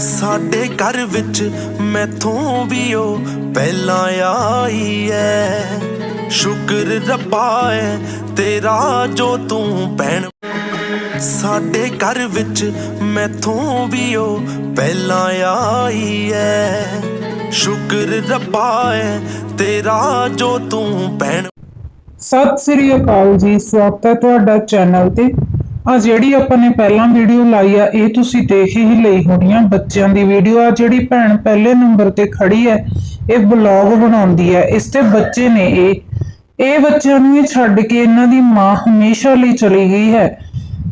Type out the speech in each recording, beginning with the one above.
ਸਾਡੇ ਘਰ ਵਿੱਚ ਮੈਥੋਂ ਵੀ ਉਹ ਪਹਿਲਾਂ ਆਈ ਐ। ਸ਼ੁਕਰ ਰੱਬਾ ਐ, ਤੇਰਾ ਜੋ ਤੂੰ ਭੈਣ। ਸਾਡੇ ਘਰ ਵਿੱਚ ਮੈਥੋਂ ਵੀ ਉਹ ਪਹਿਲਾਂ ਆਈ ਐ। ਸ਼ੁਕਰ ਰੱਬਾ ਐ, ਤੇਰਾ ਜੋ ਤੂੰ ਭੈਣ। ਸਤਿ ਸ੍ਰੀ ਅਕਾਲ ਜੀ, ਸਵਾਗਤ ਹੈ ਤੁਹਾਡਾ ਚੈਨਲ ਤੇ। ਆ ਜਿਹੜੀ ਆਪਾਂ ਨੇ ਪਹਿਲਾਂ ਵੀਡੀਓ ਲਾਈ ਆ, ਇਹ ਤੁਸੀਂ ਦੇਖ ਹੀ ਲਈ ਹੋਣੀ ਆ ਬੱਚਿਆਂ ਦੀ ਵੀਡੀਓ ਆ ਜਿਹੜੀ ਭੈਣ ਪਹਿਲੇ ਨੰਬਰ ਤੇ ਖੜੀ ਹੈ ਇਹ ਵਲੌਗ ਬਣਾਉਂਦੀ ਹੈ ਇਸ ਤੇ ਬੱਚੇ ਨੇ ਇਹ ਇਹ ਬੱਚਿਆਂ ਨੂੰ ਇਹ ਛੱਡ ਕੇ ਇਹਨਾਂ ਦੀ ਮਾਂ ਹਮੇਸ਼ਾ ਲਈ ਚਲੀ ਗਈ ਹੈ।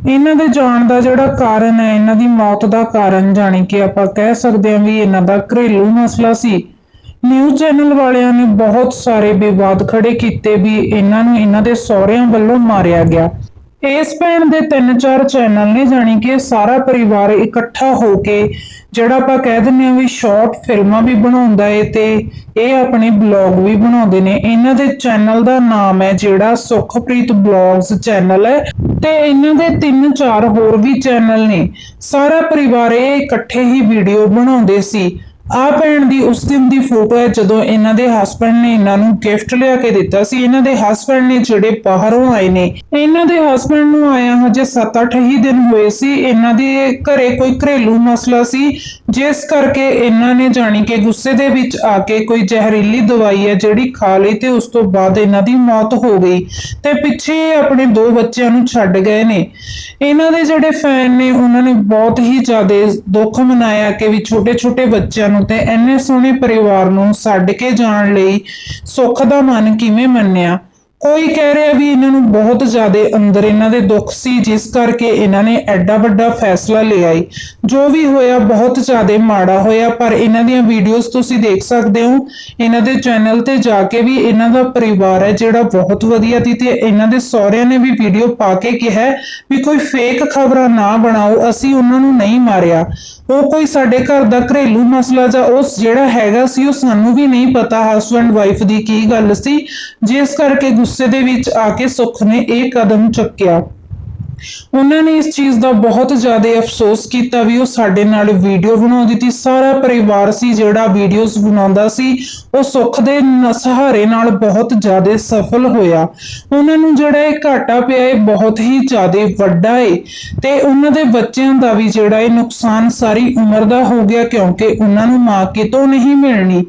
ਇਹਨਾਂ ਦੇ ਜਾਣ ਦਾ ਜਿਹੜਾ ਕਾਰਨ ਹੈ, ਇਹਨਾਂ ਦੀ ਮੌਤ ਦਾ ਕਾਰਨ ਜਾਣੀ ਕਿ ਆਪਾਂ ਕਹਿ ਸਕਦੇ ਹਾਂ ਵੀ ਇਹਨਾਂ ਦਾ ਘਰੇਲੂ ਮਸਲਾ ਸੀ। ਨਿਊਜ਼ ਚੈਨਲ ਵਾਲਿਆਂ ਨੇ ਬਹੁਤ ਸਾਰੇ ਵਿਵਾਦ ਖੜੇ ਕੀਤੇ ਵੀ ਇਹਨਾਂ ਨੂੰ ਇਹਨਾਂ ਦੇ ਸਹੁਰਿਆਂ ਵੱਲੋਂ ਮਾਰਿਆ ਗਿਆ। ਇਸ ਭੈਣ ਦੇ ਤਿੰਨ ਚਾਰ ਚੈਨਲ ਨੇ, ਜਾਣੀ ਕਿ ਸਾਰਾ ਪਰਿਵਾਰ ਇਕੱਠਾ ਹੋ ਕੇ, ਜਿਹੜਾ ਆਪਾਂ ਕਹਿ ਦਿੰਦੇ ਆ ਵੀ ਸ਼ਾਰਟ ਫਿਲਮਾਂ ਵੀ ਬਣਾਉਂਦਾ ਏ ਤੇ ਇਹ ਆਪਣੇ ਬਲੌਗ ਵੀ ਬਣਾਉਂਦੇ ਨੇ। ਇਹਨਾਂ ਦੇ ਚੈਨਲ ਦਾ ਨਾਮ ਹੈ ਜਿਹੜਾ ਸੁਖਪ੍ਰੀਤ ਬਲੌਗਸ ਚੈਨਲ ਹੈ ਤੇ ਇਹਨਾਂ ਦੇ ਤਿੰਨ ਚਾਰ ਹੋਰ ਵੀ ਚੈਨਲ ਨੇ। ਸਾਰਾ ਪਰਿਵਾਰ ਇਹ ਇਕੱਠੇ ਹੀ ਵੀਡੀਓ ਬਣਾਉਂਦੇ ਸੀ। ਆ ਭੈਣ ਦੀ ਉਸ ਦਿਨ ਦੀ ਫੋਟੋ ਹੈ ਜਦੋਂ ਇਹਨਾਂ ਦੇ ਹਸਬੰਡ ਨੇ ਇਹਨਾਂ ਨੂੰ ਗਿਫਟ ਲਿਆ ਕੇ ਦਿੱਤਾ ਸੀ। ਇਹਨਾਂ ਦੇ ਹਸਬੰਡ ਨੇ ਜਿਹੜੇ ਬਾਹਰੋਂ ਆਏ ਨੇ, ਇਹਨਾਂ ਦੇ ਹਸਬੰਡ ਨੂੰ ਆਇਆ ਹਜੇ 7-8 ਹੀ ਦਿਨ ਹੋਏ ਸੀ। ਇਹਨਾਂ ਦੇ ਘਰੇ ਕੋਈ ਘਰੇਲੂ ਮਸਲਾ ਸੀ, ਜਿਸ ਕਰਕੇ ਇਹਨਾਂ ਨੇ ਜਾਣੀ ਕਿ ਗੁੱਸੇ ਦੇ ਵਿੱਚ ਆ ਕੇ ਕੋਈ ਜ਼ਹਿਰੀਲੀ ਦਵਾਈ ਹੈ ਜਿਹੜੀ ਖਾ ਲਈ ਤੇ ਉਸ ਤੋਂ ਬਾਅਦ ਇਹਨਾਂ ਦੀ ਮੌਤ ਹੋ ਗਈ ਤੇ ਪਿੱਛੇ ਇਹ ਆਪਣੇ ਦੋ ਬੱਚਿਆਂ ਨੂੰ ਛੱਡ ਗਏ ਨੇ। ਇਹਨਾਂ ਦੇ ਜਿਹੜੇ ਫੈਨ ਨੇ, ਉਹਨਾਂ ਨੇ ਬਹੁਤ ਹੀ ਜ਼ਿਆਦਾ ਦੁੱਖ ਮਨਾਇਆ ਕਿ ਵੀ ਛੋਟੇ-ਛੋਟੇ ਬੱਚਿਆਂ ਨੂੰ ਤੇ ਇੰਨੇ ਸੋਹਣੇ ਪਰਿਵਾਰ ਨੂੰ ਛੱਡ ਕੇ ਜਾਣ ਲਈ ਸੁੱਖ ਦਾ ਮਨ ਕਿਵੇਂ ਮੰਨਿਆ? ਕੋਈ ਕਹਿ ਰਿਹਾ ਵੀ ਇਹਨਾਂ ਨੂੰ ਬਹੁਤ ਜ਼ਿਆਦਾ ਅੰਦਰ ਇਹਨਾਂ ਦੇ ਦੁੱਖ ਸੀ, ਜਿਸ ਕਰਕੇ ਇਹਨਾਂ ਨੇ ਐਡਾ ਵੱਡਾ ਫੈਸਲਾ ਲਿਆ ਈ। ਜੋ ਵੀ ਹੋਇਆ ਬਹੁਤ ਜ਼ਿਆਦਾ ਮਾੜਾ ਹੋਇਆ, ਪਰ ਇਹਨਾਂ ਦੀਆਂ ਵੀਡੀਓਜ਼ ਤੁਸੀਂ ਦੇਖ ਸਕਦੇ ਹੋ। ਇਹਨਾਂ ਦੇ ਚੈਨਲ ਤੇ ਜਾ ਕੇ ਵੀ ਇਹਨਾਂ ਦਾ ਪਰਿਵਾਰ ਹੈ ਜਿਹੜਾ ਬਹੁਤ ਵਧੀਆ ਸੀ ਤੇ ਇਹਨਾਂ ਦੇ ਸਹੁਰਿਆਂ ਨੇ ਵੀ ਵੀਡੀਓ ਪਾ ਕੇ ਕਿਹਾ ਵੀ ਕੋਈ ਫੇਕ ਖਬਰਾਂ ਨਾ ਬਣਾਓ, ਅਸੀਂ ਉਹਨਾਂ ਨੂੰ ਨਹੀਂ ਮਾਰਿਆ। ਉਹ ਕੋਈ ਸਾਡੇ ਘਰ ਦਾ ਘਰੇਲੂ ਮਸਲਾ ਜਾਂ ਉਸ ਜਿਹੜਾ ਹੈਗਾ ਸੀ, ਉਹ ਸਾਨੂੰ ਵੀ ਨਹੀਂ ਪਤਾ ਹਸਬੰਡ ਵਾਈਫ ਦੀ ਕੀ ਗੱਲ ਸੀ। ਜਿਸ ਕਰਕੇ ਗੁੱਸੇ ਦੇ ਵਿੱਚ ਆ ਕੇ ਸੁੱਖ ਨੇ ਇਹ ਕਦਮ ਚੁੱਕਿਆ। ਉਹਨਾਂ ਨੇ ਇਸ ਚੀਜ਼ ਦਾ ਬਹੁਤ ਜ਼ਿਆਦਾ ਅਫਸੋਸ ਕੀਤਾ ਵੀ ਉਹ ਸਾਡੇ ਨਾਲ ਵੀਡੀਓ ਬਣਾਉਂਦੀ ਸੀ। ਸਾਰਾ ਪਰਿਵਾਰ ਸੀ ਜਿਹੜਾ ਵੀਡੀਓਜ਼ ਬਣਾਉਂਦਾ ਸੀ। ਉਹ ਸੁੱਖ ਦੇ ਸਹਾਰੇ ਨਾਲ ਬਹੁਤ ਜ਼ਿਆਦਾ ਸਫਲ ਹੋਇਆ। ਉਹਨਾਂ ਨੂੰ ਜਿਹੜਾ ਇਹ ਘਾਟਾ ਪਿਆ ਇਹ ਬਹੁਤ ਹੀ ਜ਼ਿਆਦਾ ਵੱਡਾ ਏ। ਤੇ ਉਹਨਾਂ ਦੇ ਬੱਚਿਆਂ ਦਾ ਵੀ ਜਿਹੜਾ ਇਹ ਨੁਕਸਾਨ ਸਾਰੀ ਉਮਰ ਦਾ ਹੋ ਗਿਆ ਕਿਉਂਕਿ ਉਹਨਾਂ ਨੂੰ ਮਾਂ ਕਿਤੋਂ ਨਹੀਂ ਮਿਲਣੀ।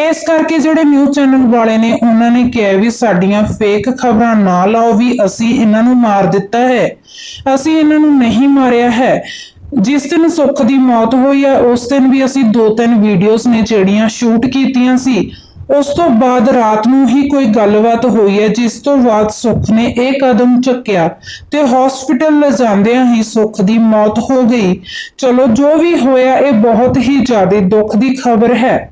ਇਸ ਕਰਕੇ ਜਿਹੜੇ ਨਿਊਜ਼ ਚੈਨਲ ਵਾਲੇ ਨੇ, ਉਹਨਾਂ ਨੇ ਕਿਹਾ ਵੀ ਸਾਡੀਆਂ ਫੇਕ ਖਬਰਾਂ ਨਾ ਲਾਓ ਵੀ ਅਸੀਂ ਇਹਨਾਂ ਨੂੰ ਮਾਰ ਦਿੱਤਾ ਹੈ। ਅਸੀਂ ਇਹਨਾਂ ਨੂੰ ਨਹੀਂ ਮਾਰਿਆ ਹੈ। ਜਿਸ ਦਿਨ ਸੁੱਖ ਦੀ ਮੌਤ ਹੋਈ ਹੈ ਉਸ ਦਿਨ ਵੀ ਅਸੀਂ ਦੋ ਤਿੰਨ ਵੀਡੀਓਜ਼ ਨੇ ਜਿਹੜੀਆਂ ਸ਼ੂਟ ਕੀਤੀਆਂ ਸੀ। ਉਸ ਤੋਂ ਬਾਅਦ ਰਾਤ ਨੂੰ ਹੀ ਕੋਈ ਗੱਲਬਾਤ ਹੋਈ ਹੈ, ਜਿਸ ਤੋਂ ਬਾਅਦ ਸੁੱਖ ਨੇ ਇਹ ਕਦਮ ਚੁੱਕਿਆ ਤੇ ਹਸਪੀਟਲ ਲਿਜਾਂਦਿਆਂ ਹੀ ਸੁੱਖ ਦੀ ਮੌਤ ਹੋ ਗਈ। ਚਲੋ ਜੋ ਵੀ ਹੋਇਆ, ਇਹ ਬਹੁਤ ਹੀ ਜ਼ਿਆਦਾ ਦੁੱਖ ਦੀ ਖਬਰ ਹੈ।